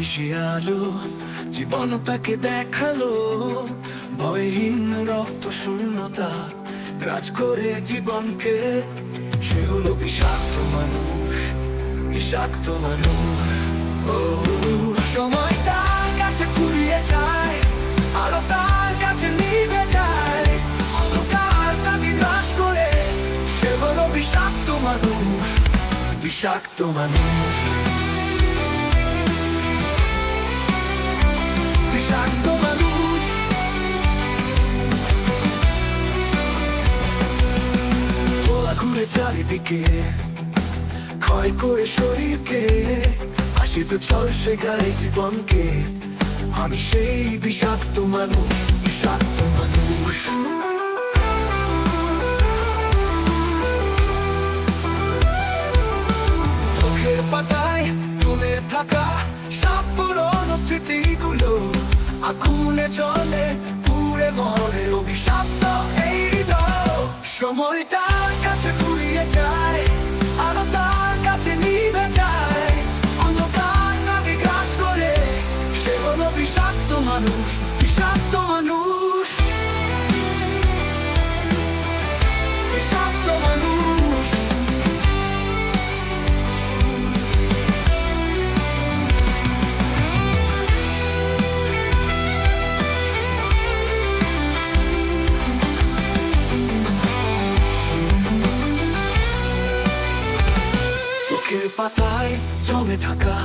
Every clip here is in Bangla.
আলো, জীবন দেখাল। ভয়হীন রক্ত শূন্যতা রাজ করে জীবনকে। সে হলো বিষাক্ত মানুষ বিষাক্ত মানুষ। ও, সময় তার কাছে ফুরিয়ে যায়, আলো তার কাছে নিভে যায়। অন্ধকার তাকে গ্রাস করে, সে হলো বিষাক্ত মানুষ বিষাক্ত মানুষ। চারিদিকে, ক্ষয় করে শরীরকে, হাসি তো চল গায়ে জীবনকে। আমি সেই বিষাক্ত মানুষ বিষাক্ত মানুষ। তুলে থাকা আগুনে চলে, পুড়ে মরে অভিশপ্ত এই হৃদয় সময় তার কাছে ফুরিয়ে যায় চোখের পাতায় জমে থাকা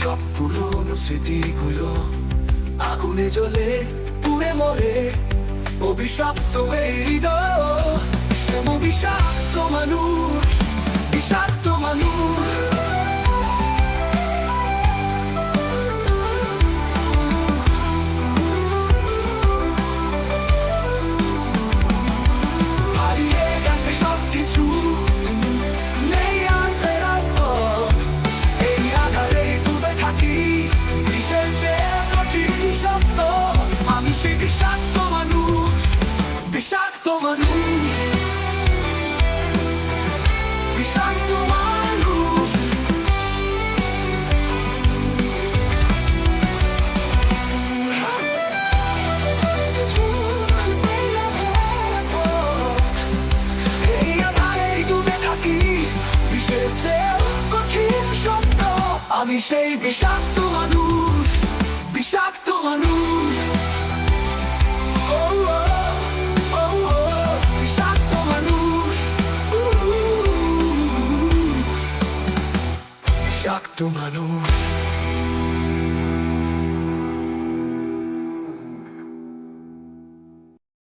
সব পুরনো স্মৃতিগুলো আগুনে জ্বলে পুড়ে মরে, অভিশাপ্ত এই হৃদয় শ্যাম বিষাক্ত বিষাক্ত বিষাক্ত মানুষ এই আধারেই ডুবে থাকি বিষের চেয়েও কঠিন সত্য আমি সেই বিষাক্ত মানুষ।